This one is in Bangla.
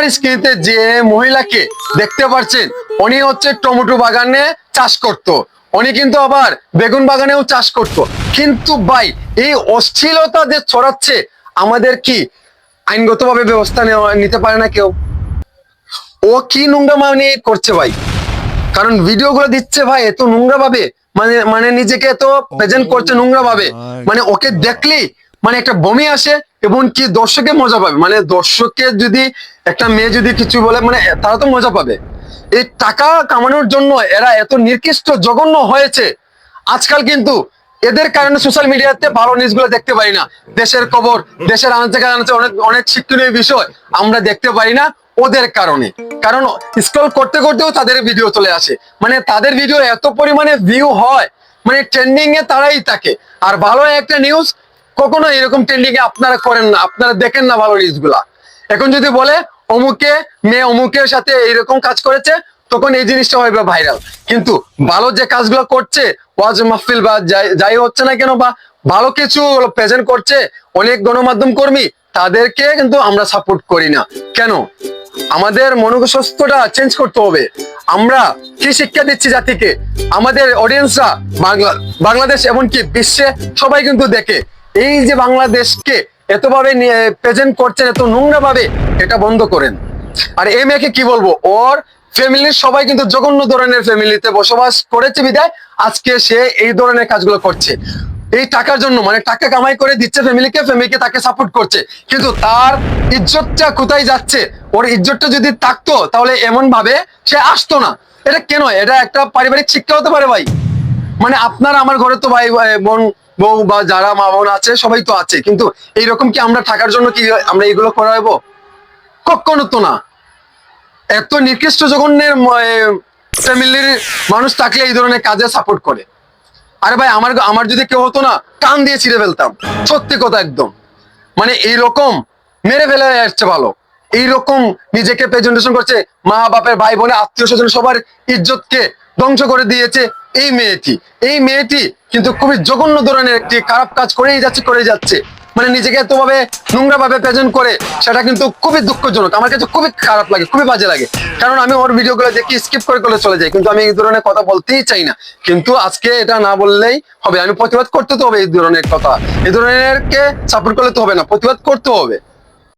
আমার স্ক্রিনে যে মহিলাকে দেখতে পাচ্ছেন উনি হচ্ছে টমেটো বাগানে চাষ করত। উনি কিন্তু আবার বেগুন বাগানেও চাষ করত। কিন্তু ভাই এই অশ্লীলতা যে ছড়াচ্ছে আমাদের কি আইনগতভাবে ব্যবস্থা নেওয়া নিতে পারে না কেউ? ও কি নোংরা মানে করছে ভাই? কারণ ভিডিও গুলো দিচ্ছে ভাই এত নোংরা ভাবে মানে মানে নিজেকে এত প্রেজেন্ট করছে নোংরা ভাবে মানে ওকে দেখলেই মানে একটা বমি আসে এবং কি দর্শকে মজা পাবে? মানে দর্শককে যদি একটা মেয়ে যদি কিছু বলে মানে তারা তো মজা পাবে। এই টাকা কামানোর জন্য এরা এত নির্দিষ্ট জঘন্য হয়েছে। আজকাল কিন্তু এদের কারণে সোশ্যাল মিডিয়াতে ভালো নিউজগুলো দেখতে পারি না। দেশের খবর, দেশের আনাচে কানাচে অনেক অনেক শিক্ষণীয় বিষয় আমরা দেখতে পারি না ওদের কারণে। কারণ স্ক্রল করতে করতেও তাদের ভিডিও চলে আসে। মানে তাদের ভিডিও এত পরিমাণে ভিউ হয়। মানে ট্রেন্ডিং এ তারাই থাকে। আর ভালো একটা নিউজ কখনো এরকম ট্রেন্ডিং এ আপনারা করেন না, আপনারা দেখেন না ভালো নিউজগুলা। এখন যদি বলে, অমুকে, মেয়ে অমুকের সাথে এইরকম কাজ করেছে, তখন এই জিনিসটা হবে ভাইরাল কিন্তু ভালো যে কাজগুলো করছে, ওয়াজ মাহফিল বা যাই হচ্ছে না কেন বা ভালো কিছু প্রেজেন্ট করছে অনেক গণমাধ্যম কর্মী, তাদেরকে কিন্তু আমরা সাপোর্ট করি না। কেন? আমাদের মনোস্বাস্থ্যটা চেঞ্জ করতে হবে। আমরা কি শিক্ষা দিচ্ছি জাতিকে? আমাদের অডিয়েন্সরা বাংলা, বাংলাদেশ এমনকি বিশ্বে সবাই কিন্তু দেখে। এই যে বাংলাদেশকে এতভাবে প্রেজেন্ট করছেন, এত নোংরা ভাবে এটা বন্ধ করেন। আর এই মেয়েকে কি বলব? ওর ফ্যামিলির সবাই কিন্তু জঘন্য ধরনের ফ্যামিলিতে বসবাস করেছে বিদায় আজকে সে এই ধরনের কাজগুলো করছে। এই টাকার জন্য মানে টাকা কামাই করে দিচ্ছে ফ্যামিলিকে ফ্যামিলিকে তাকে সাপোর্ট করছে। কিন্তু তার ইজ্জতটা কোথায় যাচ্ছে? ওর ইজ্জতটা যদি থাকতো, তাহলে এমন ভাবে সে আসতো না। এটা কেন? এটা একটা পারিবারিক শিক্ষা হতে পারে ভাই। মানে আপনার আমার ঘরে তো ভাই বোন, বউ বা যারা মা বোন আছে, সবাই তো আছে। কিন্তু এইরকম কি আমরা থাকার জন্য কি আমরা এগুলো করাবো কখনো তো না। এত নিকৃষ্ট জঘন্যের ফ্যামিলির মানুষ থাকলে এই ধরনের কাজে সাপোর্ট করে। আরে ভাই, আমার আমার যদি কেউ হতো না, কান দিয়ে ছিঁড়ে ফেলতাম। সত্যি কথা একদম। মানে এইরকম মেরে ফেলে আসছে ভালো। এইরকম নিজেকে প্রেজেন্টেশন করছে মা বাপের ভাই বোনের আত্মীয় স্বজন সবার ইজ্জতকে ধ্বংস করে দিয়েছে এই মেয়েটি। এই মেয়েটি কিন্তু খুবই জঘন্য ধরনের একটি খারাপ কাজ করেই যাচ্ছে করেই যাচ্ছে। মানে নিজেকে এতভাবে নোংরা ভাবে প্রেজেন্ট করে, সেটা কিন্তু খুবই দুঃখজনক। আমার কাছে খুবই খারাপ লাগে, খুবই বাজে লাগে। কারণ আমি ওর ভিডিও গুলো দেখি স্কিপ করে করে চলে যাই। কিন্তু আমি এই ধরনের কথা বলতেই চাই না। কিন্তু আজকে এটা না বললেই হবে। আমি প্রতিবাদ করতে তো হবে এই ধরনের কথা। এই ধরনের কে সাপোর্ট করলে তো হবে না, প্রতিবাদ করতে হবে।